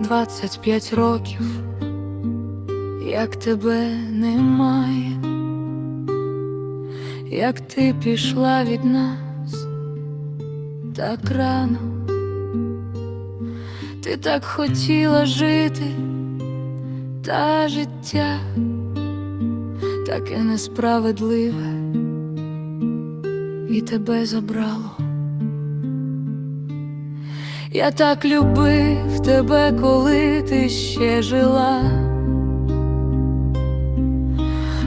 двадцять п'ять років, як тебе немає, як ти пішла від нас так рано, ти так хотіла жити, та життя таке несправедливе і тебе забрало. Я так любив тебе, коли ти ще жила.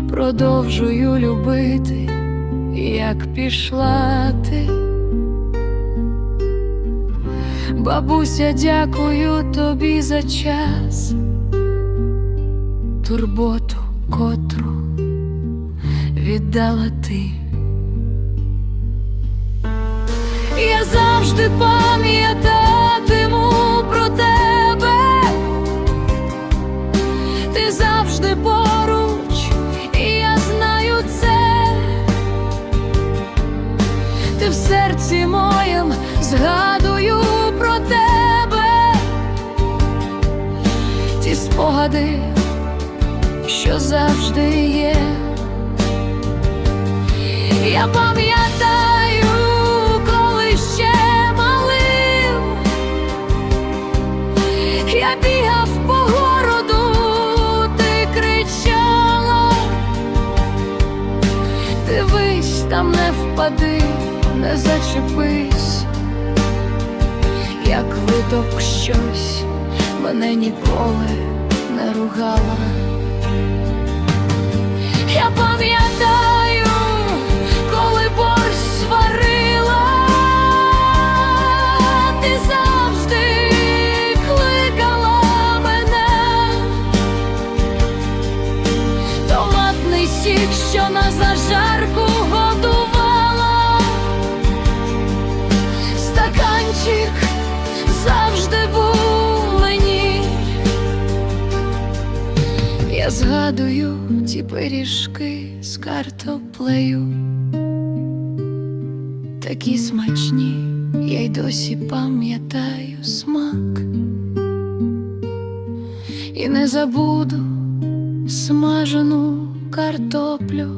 Продовжую любити, як пішла ти. Бабуся, дякую тобі за час, турботу, котру віддала ти. Я завжди пам'ятатиму в серці моєм згадую про тебе, ті спогади, що завжди є. Я пам'ятаю, коли ще малим. Я бігав по городу, ти кричала, дивись, там не впади, не зачепись, як виток щось мене ніколи не ругала. Згадую ті пиріжки з картоплею, такі смачні, я й досі пам'ятаю смак, і не забуду смажену картоплю,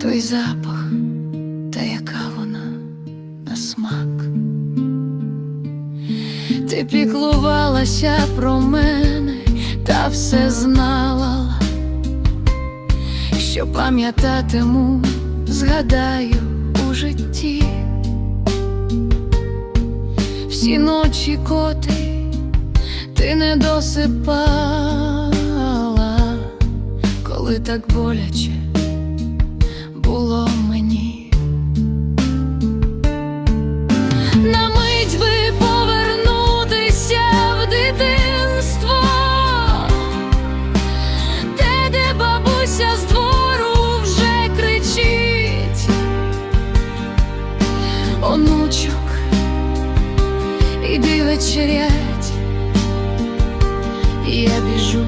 той запах, та яка вона на смак. Ти піклувалася про мене все знала, що пам'ятатиму, згадаю у житті. Всі ночі коти ти не досипала, коли так боляче було іди вечерять, я біжу,